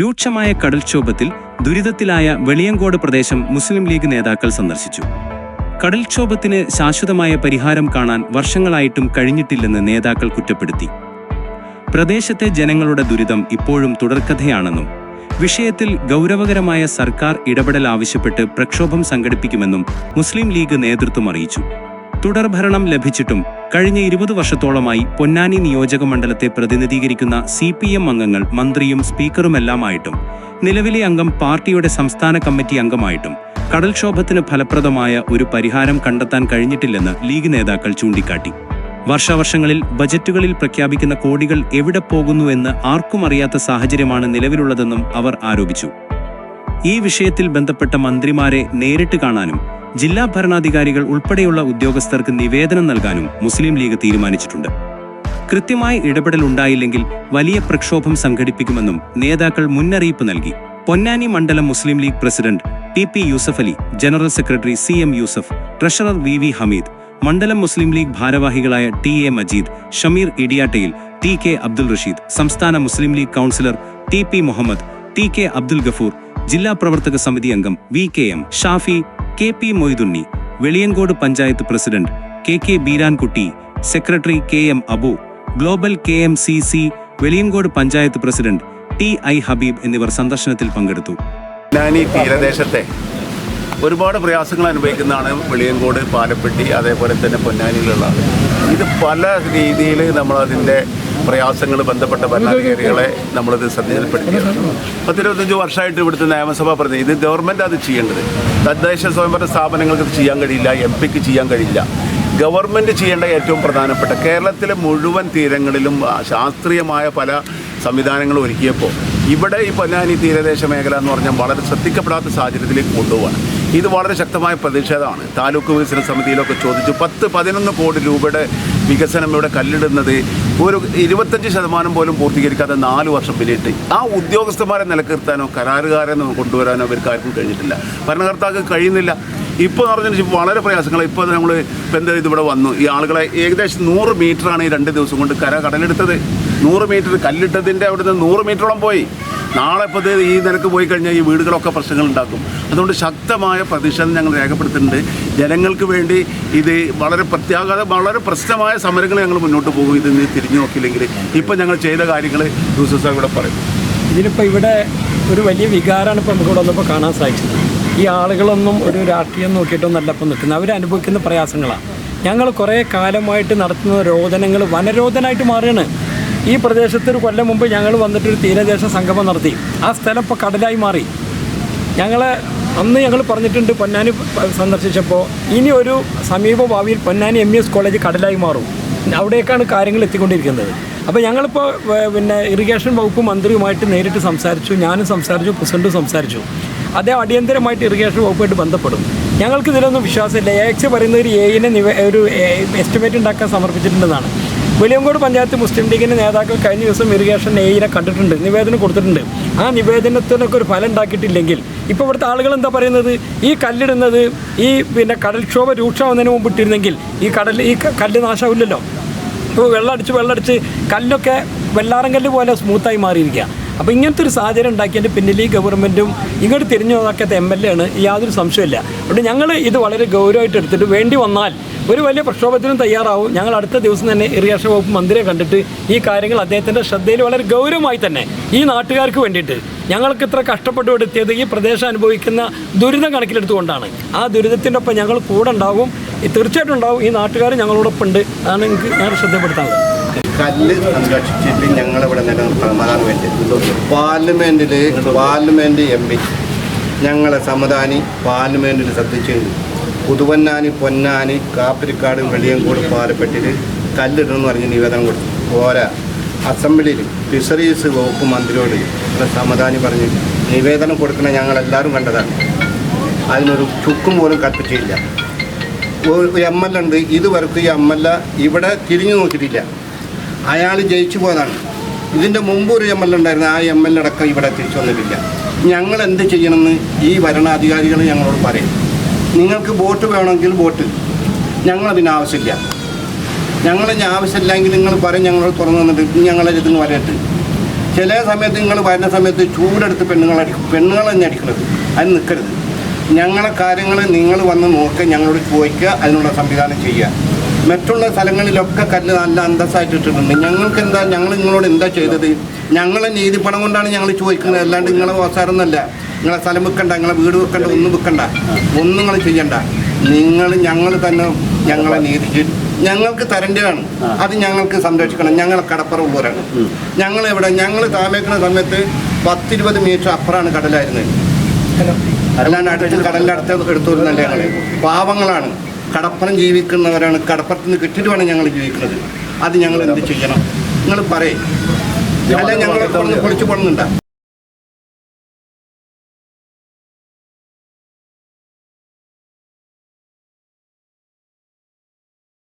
രൂക്ഷമായ കടൽക്ഷോഭത്തിൽ ദുരിതത്തിലായ വെളിയങ്കോട് പ്രദേശം മുസ്ലിം ലീഗ് നേതാക്കൾ സന്ദർശിച്ചു. കടൽക്ഷോഭത്തിന് ശാശ്വതമായ പരിഹാരം കാണാൻ വർഷങ്ങളായിട്ടും കഴിഞ്ഞിട്ടില്ലെന്ന് നേതാക്കൾ കുറ്റപ്പെടുത്തി. പ്രദേശത്തെ ജനങ്ങളുടെ ദുരിതം ഇപ്പോഴും തുടർക്കഥയാണെന്നും വിഷയത്തിൽ ഗൗരവകരമായ സർക്കാർ ഇടപെടൽ ആവശ്യപ്പെട്ട് പ്രക്ഷോഭം സംഘടിപ്പിക്കുമെന്നും മുസ്ലിം ലീഗ് നേതൃത്വം അറിയിച്ചു. തുടർഭരണം ലഭിച്ചിട്ടും കഴിഞ്ഞ ഇരുപത് വർഷത്തോളമായി പൊന്നാനി നിയോജക മണ്ഡലത്തെ പ്രതിനിധീകരിക്കുന്ന സി പി എം അംഗങ്ങൾ മന്ത്രിയും സ്പീക്കറുമെല്ലാമായിട്ടും നിലവിലെ അംഗം പാർട്ടിയുടെ സംസ്ഥാന കമ്മിറ്റി അംഗമായിട്ടും കടൽക്ഷോഭത്തിന് ഫലപ്രദമായ ഒരു പരിഹാരം കണ്ടെത്താൻ കഴിഞ്ഞിട്ടില്ലെന്ന് ലീഗ് നേതാക്കൾ ചൂണ്ടിക്കാട്ടി. വർഷാവർഷങ്ങളിൽ ബജറ്റുകളിൽ പ്രഖ്യാപിക്കുന്ന കോടികൾ എവിടെ പോകുന്നുവെന്ന് ആർക്കും അറിയാത്ത സാഹചര്യമാണ് നിലവിലുള്ളതെന്നും അവർ ആരോപിച്ചു. ഈ വിഷയത്തിൽ ബന്ധപ്പെട്ട മന്ത്രിമാരെ നേരിട്ട് കാണാനും ജില്ലാ ഭരണാധികാരികൾ ഉൾപ്പെടെയുള്ള ഉദ്യോഗസ്ഥർക്ക് നിവേദനം നൽകാനും മുസ്ലിം ലീഗ് തീരുമാനിച്ചിട്ടുണ്ട്. കൃത്യമായ ഇടപെടൽ ഉണ്ടായില്ലെങ്കിൽ വലിയ പ്രക്ഷോഭം സംഘടിപ്പിക്കുമെന്നും നേതാക്കൾ മുന്നറിയിപ്പ് നൽകി. പൊന്നാനി മണ്ഡലം Muslim League president T P Yusuf Ali general secretary C M Yusuf treasurer V V Hameed മണ്ഡലം മുസ്ലിം ലീഗ് ഭാരവാഹികളായ ടി എ മജീദ് ഷമീർ ഇടിയാട്ടയിൽ ടി കെ അബ്ദുൾ റഷീദ് സംസ്ഥാന Muslim League councillor T P Muhammad T K Abdul Gafoor ജില്ലാ പ്രവർത്തക സമിതി അംഗം V K M Shafi K P Moidunni Veliyankode panchayat president K K Beerankutty secretary K M Abu global K M C C Veliyankode panchayat president T I Habeeb എന്നിവർ സന്ദർശനത്തിൽ പങ്കെടുത്തു. തീരദേശത്തെ ഒരുപാട് പ്രയാസങ്ങൾ അനുഭവിക്കുന്നതാണ് വെളിയങ്കോട് പാലപ്പെട്ടി അതേപോലെ തന്നെ പൊന്നാനിയിലുള്ള ഇത് പല രീതിയിൽ നമ്മളതിന്റെ പ്രയാസങ്ങൾ ബന്ധപ്പെട്ട ഭരണാധികാരികളെ നമ്മളിത് ശ്രദ്ധയിൽപ്പെടുത്തിയിട്ടുണ്ട് പത്തിരുപത്തഞ്ച് വർഷമായിട്ട് ഇവിടുത്തെ നിയമസഭാ പ്രതിനിധി ഇത് ഗവൺമെന്റ് അത് ചെയ്യേണ്ടത്. തദ്ദേശ സ്വയംഭരണ സ്ഥാപനങ്ങൾക്ക് ചെയ്യാൻ കഴിയില്ല എം പിക്ക് ചെയ്യാൻ കഴിയില്ല. ഗവൺമെന്റ് ചെയ്യേണ്ട ഏറ്റവും പ്രധാനപ്പെട്ട കേരളത്തിലെ മുഴുവൻ തീരങ്ങളിലും ശാസ്ത്രീയമായ പല സംവിധാനങ്ങൾ ഒരുക്കിയപ്പോൾ ഇവിടെ ഈ പൊന്നാനി തീരദേശ മേഖല എന്ന് പറഞ്ഞാൽ വളരെ ശ്രദ്ധിക്കപ്പെടാത്ത സാഹചര്യത്തിലേക്ക് കൊണ്ടുപോവാണ്. ഇത് വളരെ ശക്തമായ പ്രതിഷേധമാണ്. താലൂക്ക് വികസന സമിതിയിലൊക്കെ ചോദിച്ചു പത്ത് പതിനൊന്ന് കോടി രൂപയുടെ വികസനം ഇവിടെ കല്ലിടുന്നത് ഒരു ഇരുപത്തഞ്ച് ശതമാനം പോലും പൂർത്തീകരിക്കാതെ നാല് വർഷം പിന്നിട്ട്. ആ ഉദ്യോഗസ്ഥന്മാരെ നിലനിർത്താനോ കരാറുകാരെ കൊണ്ടുവരാനോ അവർക്ക് ആർക്കും കഴിഞ്ഞിട്ടില്ല. ഭരണകർത്താക്ക് കഴിയുന്നില്ല. ഇപ്പോൾ എന്ന് പറഞ്ഞാൽ വളരെ പ്രയാസങ്ങൾ ഇപ്പോൾ നമ്മൾ എന്താ ഇതിവിടെ വന്നു. ഈ ആളുകളെ ഏകദേശം നൂറ് മീറ്ററാണ് ഈ രണ്ട് ദിവസം കൊണ്ട് കര കടലെടുത്തത്. നൂറ് മീറ്റർ കല്ലിട്ടതിന്റെ അവിടുന്ന് നൂറ് മീറ്ററോളം പോയി. നാളെ ഇപ്പോൾ ഈ നിരക്ക് പോയി കഴിഞ്ഞാൽ ഈ വീടുകളൊക്കെ പ്രശ്നങ്ങൾ ഉണ്ടാക്കും. അതുകൊണ്ട് ശക്തമായ പ്രതിഷേധം ഞങ്ങൾ രേഖപ്പെടുത്തുന്നുണ്ട്. ജനങ്ങൾക്ക് വേണ്ടി ഇത് വളരെ പ്രത്യാഘാത വളരെ പ്രശ്നമായ സമരങ്ങൾ ഞങ്ങൾ മുന്നോട്ട് പോകും. ഇത് തിരിഞ്ഞു നോക്കിയില്ലെങ്കിൽ ഇപ്പം ഞങ്ങൾ ചെയ്ത കാര്യങ്ങൾ യൂസഫ് ഇവിടെ പറയും. ഇതിലിപ്പോൾ ഇവിടെ ഒരു വലിയ വികാരമാണ് ഇപ്പോൾ നമുക്ക് ഇവിടെ വന്നപ്പോൾ കാണാൻ സാധിച്ചത്. ഈ ആളുകളൊന്നും ഒരു രാഷ്ട്രീയം നോക്കിയിട്ടൊന്നല്ല ഇപ്പം നിൽക്കുന്നത്. അവരനുഭവിക്കുന്ന പ്രയാസങ്ങളാണ് ഞങ്ങൾ കുറേ കാലമായിട്ട് നടത്തുന്ന രോദനങ്ങൾ വനരോധനായിട്ട് മാറുകയാണ്. ഈ പ്രദേശത്ത് ഒരു കൊല്ലം മുമ്പ് ഞങ്ങൾ വന്നിട്ടൊരു തീരദേശ സംഗമം നടത്തി. ആ സ്ഥലം ഇപ്പോൾ കടലായി മാറി. ഞങ്ങൾ അന്ന് ഞങ്ങൾ പറഞ്ഞിട്ടുണ്ട് പൊന്നാനി സന്ദർശിച്ചപ്പോൾ ഇനി ഒരു സമീപ ഭാവിയിൽ പൊന്നാനി എം എസ് കോളേജ് കടലായി മാറും. അവിടേക്കാണ് കാര്യങ്ങൾ എത്തിക്കൊണ്ടിരിക്കുന്നത്. അപ്പോൾ ഞങ്ങളിപ്പോൾ പിന്നെ ഇറിഗേഷൻ വകുപ്പ് മന്ത്രിയുമായിട്ട് നേരിട്ട് സംസാരിച്ചു ഞാനും സംസാരിച്ചു പ്രസിഡന്റും സംസാരിച്ചു. അദ്ദേഹം അടിയന്തരമായിട്ട് ഇറിഗേഷൻ വകുപ്പായിട്ട് ബന്ധപ്പെടും. ഞങ്ങൾക്ക് ഇതിലൊന്നും വിശ്വാസമില്ല. എ എക്സ് പറയുന്ന ഒരു എയിനെ ഒരു എസ്റ്റിമേറ്റ് ഉണ്ടാക്കാൻ സമർപ്പിച്ചിട്ടുണ്ടെന്നാണ്. വെളിയങ്കോട് പഞ്ചായത്ത് മുസ്ലിം ലീഗിന്റെ നേതാക്കൾ കഴിഞ്ഞ ദിവസം ഇറിഗേഷൻ എയിനെ കണ്ടിട്ടുണ്ട് നിവേദനം കൊടുത്തിട്ടുണ്ട്. ആ നിവേദനത്തിനൊക്കെ ഒരു ഫലം ഉണ്ടാക്കിയിട്ടില്ലെങ്കിൽ ഇപ്പോൾ ഇവിടുത്തെ ആളുകൾ എന്താ പറയുന്നത്? ഈ കല്ലിടുന്നത് ഈ പിന്നെ കടൽക്ഷോഭ രൂക്ഷമാവുന്നതിന് മുമ്പ് ഇട്ടിരുന്നെങ്കിൽ ഈ കടൽ ഈ കല്ല് നാശമില്ലല്ലോ ഇപ്പോൾ വെള്ളമടിച്ച് വെള്ളമടിച്ച് കല്ലൊക്കെ വെള്ളാറം കല്ല് പോലെ സ്മൂത്തായി മാറിയിരിക്കുക അപ്പോൾ ഇങ്ങനത്തെ ഒരു സാഹചര്യം ഉണ്ടാക്കിയതിന്റെ പിന്നിൽ ഈ ഗവൺമെന്റും ഇങ്ങോട്ട് തിരിഞ്ഞു നോക്കാത്ത എം എൽ എ ആണ് യാതൊരു സംശയമില്ല അതുകൊണ്ട് ഞങ്ങൾ ഇത് വളരെ ഗൗരവമായിട്ട് എടുത്തിട്ട് വേണ്ടി വന്നാൽ ഒരു വലിയ പ്രക്ഷോഭത്തിനും തയ്യാറാവും. ഞങ്ങൾ അടുത്ത ദിവസം തന്നെ ഇറിഗേഷൻ വകുപ്പ് മന്ത്രിയെ കണ്ടിട്ട് ഈ കാര്യങ്ങൾ അദ്ദേഹത്തിന്റെ ശ്രദ്ധയിൽ വളരെ ഗൗരവമായി തന്നെ ഈ നാട്ടുകാർക്ക് വേണ്ടിയിട്ട് ഞങ്ങൾക്ക് ഇത്ര കഷ്ടപ്പെട്ട് എടുത്തിയത് ഈ പ്രദേശം അനുഭവിക്കുന്ന ദുരിതം കണക്കിലെടുത്തുകൊണ്ടാണ്. ആ ദുരിതത്തിന്റെ ഒപ്പം ഞങ്ങൾ കൂടെ ഉണ്ടാവും. തീർച്ചയായിട്ടും ഉണ്ടാവും. ഈ നാട്ടുകാർ ഞങ്ങളോടൊപ്പം ഉണ്ട് അതാണ് എനിക്ക് ഞങ്ങൾ ശ്രദ്ധപ്പെടുത്താനുള്ളത്. കല്ല് സംരക്ഷിച്ചിട്ട് ഞങ്ങളിവിടെ നിലനിർത്തണം. അതാണ് വേണ്ടത്. പാർലമെന്റിൽ പാർലമെന്റ് എം പി. ഞങ്ങളെ സമദാനി പാർലമെന്റിൽ ശ്രദ്ധിച്ചിട്ടുണ്ട് പുതുവന്നാനി പൊന്നാനി കാപ്പിരിക്കാട് വെളിയങ്കോട് പാലപ്പെട്ടിൽ കല്ലിടണമെന്ന് പറഞ്ഞ് നിവേദനം കൊടുത്തു. പോരാ. അസംബ്ലിയിൽ ഫിഷറീസ് വകുപ്പ് മന്ത്രിയോട് സമദാനി പറഞ്ഞ് നിവേദനം കൊടുക്കണ ഞങ്ങളെല്ലാവരും കണ്ടതാണ്. അതിനൊരു ചുക്കും പോലും കൽപ്പിച്ചില്ല എം എൽ ഉണ്ട്. ഇതുവരെക്കും ഈ എം എൽ എ ഇവിടെ തിരിഞ്ഞു നോക്കിയിട്ടില്ല. അയാൾ ജയിച്ചു പോയതാണ്. ഇതിന്റെ മുമ്പ് ഒരു എം എൽ എ ഉണ്ടായിരുന്നു. ആ എം എൽ എ അടക്കം ഇവിടെ തിരിച്ചു വന്നിട്ടില്ല. ഞങ്ങൾ എന്ത് ചെയ്യണമെന്ന് ഈ ഭരണാധികാരികൾ ഞങ്ങളോട് പറയും. നിങ്ങൾക്ക് വോട്ട് വേണമെങ്കിൽ വോട്ട്. ഞങ്ങളതിന് ആവശ്യമില്ല. ഞങ്ങളിനി ആവശ്യമില്ലെങ്കിൽ നിങ്ങൾ പറയും ഞങ്ങൾ തുറന്നു തന്നിട്ട് ഞങ്ങളെ ഇതിന് വരട്ട് ചില സമയത്ത് നിങ്ങൾ വരുന്ന സമയത്ത് ചൂടെടുത്ത് പെണ്ണുങ്ങളടിക്കും പെണ്ണുങ്ങൾ തന്നെ അടിക്കുന്നത് അത് നിൽക്കരുത് ഞങ്ങളെ കാര്യങ്ങൾ നിങ്ങൾ വന്ന് നോക്കുക ഞങ്ങളോട് ചോദിക്കുക അതിനുള്ള സംവിധാനം ചെയ്യുക. മറ്റുള്ള സ്ഥലങ്ങളിലൊക്കെ കല്ല് നല്ല അന്തസ്സായിട്ട് ഇട്ടിട്ടുണ്ട്. ഞങ്ങൾക്ക് എന്താ ഞങ്ങൾ നിങ്ങളോട് എന്താ ചെയ്തത്? ഞങ്ങളെ നീതിപ്പണം കൊണ്ടാണ് ഞങ്ങൾ ചോദിക്കുന്നത്. അല്ലാണ്ട് നിങ്ങളെ അവസാരമൊന്നുമല്ല നിങ്ങളെ സ്ഥലം വെക്കണ്ട നിങ്ങളെ വീട് വെക്കണ്ട ഒന്നും വെക്കണ്ട. ഒന്നും നിങ്ങൾ ചെയ്യണ്ട. നിങ്ങൾ ഞങ്ങൾ തന്നെ ഞങ്ങളെ നീതി ഞങ്ങൾക്ക് തരേണ്ടതാണ്. അത് ഞങ്ങൾക്ക് സംരക്ഷിക്കണം. ഞങ്ങൾ പോരാണ് ഞങ്ങൾ എവിടെ? ഞങ്ങൾ താമസിക്കുന്ന സമയത്ത് പത്തിരുപത് മീറ്റർ അപ്പുറമാണ് കടലായിരുന്നത്. അല്ലാണ്ട് അടുത്ത് കടലിന്റെ അടുത്ത് എടുത്തോരുന്നല്ല ഞങ്ങൾ പാവങ്ങളാണ്. കടപ്പുറം ജീവിക്കുന്നവരാണ്. കടപ്പുറത്ത് നിന്ന് കിട്ടിയിട്ട് വേണം ഞങ്ങൾ ജീവിക്കുന്നത്. അത് ഞങ്ങൾ എന്ത് ചെയ്യണം? നിങ്ങൾ പറയും. അല്ല ഞങ്ങൾ പൊളിച്ചു പോടുന്നുണ്ടോ